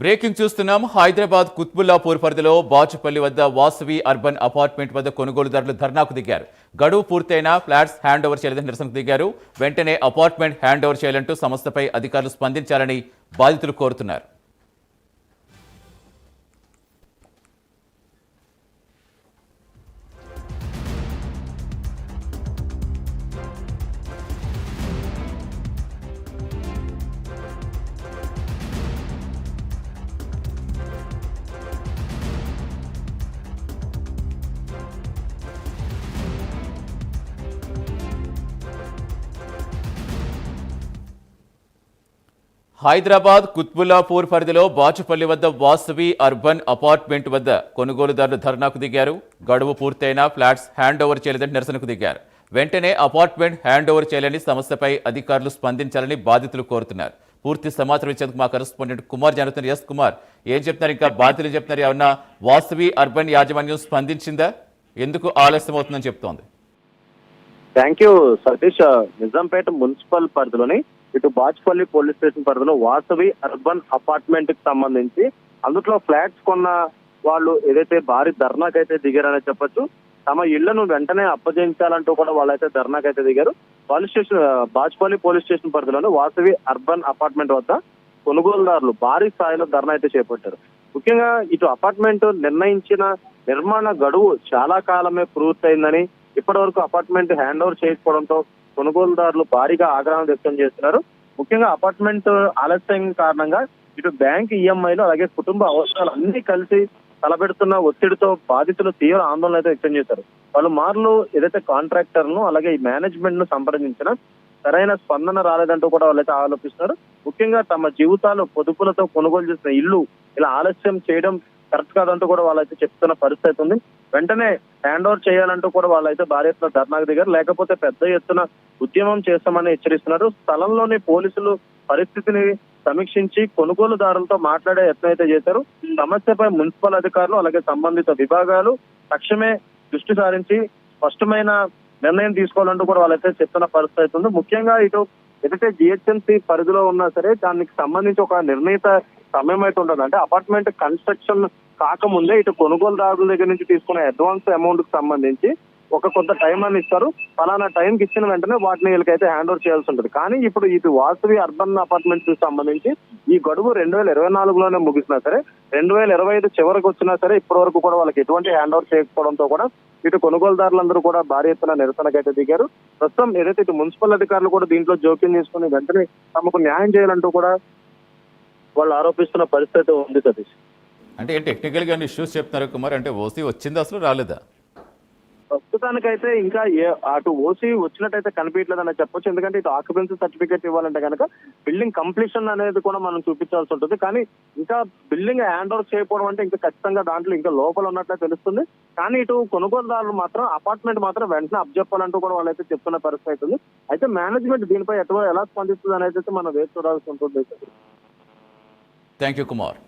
Breaking చూస్తున్నాం. హైదరాబాద్ కుత్బుల్లాపూర్ పరిధిలో బాచుపల్లి వద్ద వాసవి అర్బన్ అపార్ట్మెంట్ వద్ద కొనుగోలుదారులు ధర్నాకు దిగారు. గడువు పూర్తయిన ఫ్లాట్స్ హ్యాండ్ ఓవర్ చేయలేదని నిరసనకు దిగారు. వెంటనే అపార్ట్మెంట్ హ్యాండ్ ఓవర్ చేయాలంటూ సంస్థపై అధికారులు స్పందించాలని బాధితులు కోరుతున్నారు. హైదరాబాద్ కుత్బుల్లాపూర్ పరిధిలో బాచుపల్లి వద్ద వాసవి అర్బన్ అపార్ట్మెంట్ వద్ద కొనుగోలుదారులు ధర్నాకు దిగారు. గడువు పూర్తయిన ఫ్లాట్స్ హ్యాండ్ ఓవర్ చేయలేదని నిరసనకు దిగారు. వెంటనే అపార్ట్మెంట్ హ్యాండ్ ఓవర్ చేయాలని సమస్యపై అధికారులు స్పందించాలని బాధితులు కోరుతున్నారు. పూర్తి సమాచారం ఇచ్చేందుకు మా కరెస్పాండెంట్ కుమార్ జరుగుతున్న ఎస్ కుమార్ ఏం చెప్తున్నారు? ఇంకా బాధితులు చెప్తున్నారు? ఏమన్నా వాసవి అర్బన్ యాజమాన్యం స్పందించిందా? ఎందుకు ఆలస్యం అవుతుందని చెప్తోంది? Thank you Satish Nizampet municipal పరిధిలోని ఇటు బాచ్పల్లి పోలీస్ స్టేషన్ పరిధిలో వాసవి అర్బన్ అపార్ట్మెంట్కి సంబంధించి అందులో ఫ్లాట్స్ కొన్న వాళ్ళు ఏదైతే భారీ ధర్నాకైతే దిగారనే చెప్పొచ్చు తమ ఇళ్ళను వెంటనే అప్పజయించాలంటూ కూడా వాళ్ళైతే ధర్నాకైతే దిగారు. Police station Bachupally police station పరిధిలోని వాసవి అర్బన్ అపార్ట్మెంట్ వద్ద కొనుగోలుదారులు భారీ స్థాయిలో ధర్నా అయితే చేపట్టారు. ముఖ్యంగా ఇటు అపార్ట్మెంట్ నిర్ణయించిన నిర్మాణ గడువు చాలా కాలమే పూర్తయిందని ఇప్పటి వరకు అపార్ట్మెంట్ హ్యాండ్ ఓవర్ చేయకపోవడంతో కొనుగోలుదారులు భారీగా ఆగ్రహం వ్యక్తం చేస్తున్నారు. ముఖ్యంగా అపార్ట్మెంట్ ఆలస్యం కారణంగా ఇటు బ్యాంక్ ఈఎంఐలు అలాగే కుటుంబ అవసరాలు అన్ని కలిసి తలపెడుతున్న ఒత్తిడితో బాధితులు తీవ్ర ఆందోళన అయితే వ్యక్తం చేశారు. వాళ్ళు మార్లు ఏదైతే కాంట్రాక్టర్ను అలాగే ఈ మేనేజ్మెంట్ను సంప్రదించిన సరైన స్పందన రాలేదంటూ కూడా వాళ్ళైతే ఆలోచిస్తున్నారు ముఖ్యంగా తమ జీవితాలు పొదుపులతో కొనుగోలు చేసిన ఇల్లు ఇలా ఆలస్యం చేయడం కరెక్ట్ కాదంటూ కూడా వాళ్ళైతే చెప్తున్న పరిస్థితి ఉంది. వెంటనే హ్యాండ్ ఓవర్ చేయాలంటూ కూడా వాళ్ళైతే భారీ ఎత్తున ధర్నాకు దిగారు. లేకపోతే పెద్ద ఎత్తున ఉద్యమం చేస్తామని హెచ్చరిస్తున్నారు. స్థలంలోని పోలీసులు పరిస్థితిని సమీక్షించి కొనుగోలుదారులతో మాట్లాడే యత్నం అయితే చేశారు. సమస్యపై మున్సిపల్ అధికారులు అలాగే సంబంధిత విభాగాలు తక్షణమే దృష్టి సారించి స్పష్టమైన నిర్ణయం తీసుకోవాలంటూ కూడా వాళ్ళైతే చెప్తున్న పరిస్థితి ఉంది. ముఖ్యంగా ఇటు ఏదైతే జిహెచ్ఎంసీ పరిధిలో ఉన్నా సరే దానికి సంబంధించి ఒక నిర్ణీత సమయం అయితే ఉంటుంది. అంటే అపార్ట్మెంట్ కన్స్ట్రక్షన్ కాకముందే ఇటు కొనుగోలుదారుల దగ్గర నుంచి తీసుకునే అడ్వాన్స్ అమౌంట్కి సంబంధించి ఒక కొంత టైం అని ఇస్తారు. ఫలానా టైంకి ఇచ్చిన వెంటనే వాటిని వీళ్ళకైతే హ్యాండ్ ఓవర్ చేయాల్సి ఉంటుంది. కానీ ఇప్పుడు ఇది వాసవి అర్బన్ అపార్ట్మెంట్స్కి సంబంధించి ఈ గడువు రెండు వేల ఇరవై నాలుగులోనే ముగిసినా సరే రెండు వేల ఇరవై ఐదు చివరికి వచ్చినా సరే ఇప్పటి వరకు కూడా వాళ్ళకి ఎటువంటి హ్యాండ్ ఓవర్ చేయకపోవడంతో కూడా ఇటు కొనుగోలుదారులందరూ కూడా భారీ ఎత్తున నిరసనకైతే దిగారు. ప్రస్తుతం ఏదైతే ఇటు మున్సిపల్ అధికారులు కూడా దీంట్లో జోక్యం చేసుకుని వెంటనే తమకు న్యాయం చేయాలంటూ కూడా వాళ్ళు ఆరోపిస్తున్న పరిస్థితి ఉంది సతీష్. అంటే టెక్నికల్గా ఇష్యూస్ చెప్తున్నారు కుమార్? అంటే ఓసీ వచ్చింది అసలు? రాలేదా? ప్రస్తుతానికైతే ఇంకా ఏ అటు ఓసీ వచ్చినట్టయితే కనిపించలేదని చెప్పొచ్చు. ఎందుకంటే ఇటు ఆక్యుపెన్సీ సర్టిఫికేట్ ఇవ్వాలంటే కనుక బిల్డింగ్ కంప్లీషన్ అనేది కూడా మనం చూపించాల్సి ఉంటుంది. కానీ ఇంకా బిల్డింగ్ హ్యాండ్ ఓవర్ చేయకపోవడం అంటే ఇంకా ఖచ్చితంగా దాంట్లో ఇంకా లోపల ఉన్నట్లే తెలుస్తుంది. కానీ ఇటు కొనుగోలుదారులు మాత్రం అపార్ట్మెంట్ మాత్రం వెంటనే అబ్జెప్పాలంటూ కూడా వాళ్ళైతే చెప్తున్న పరిస్థితి ఉంది. అయితే మేనేజ్మెంట్ దీనిపై ఎటువంటి ఎలా స్పందిస్తుంది అనేది మనం వేచి చూడాల్సి ఉంటుంది. Thank you Kumar.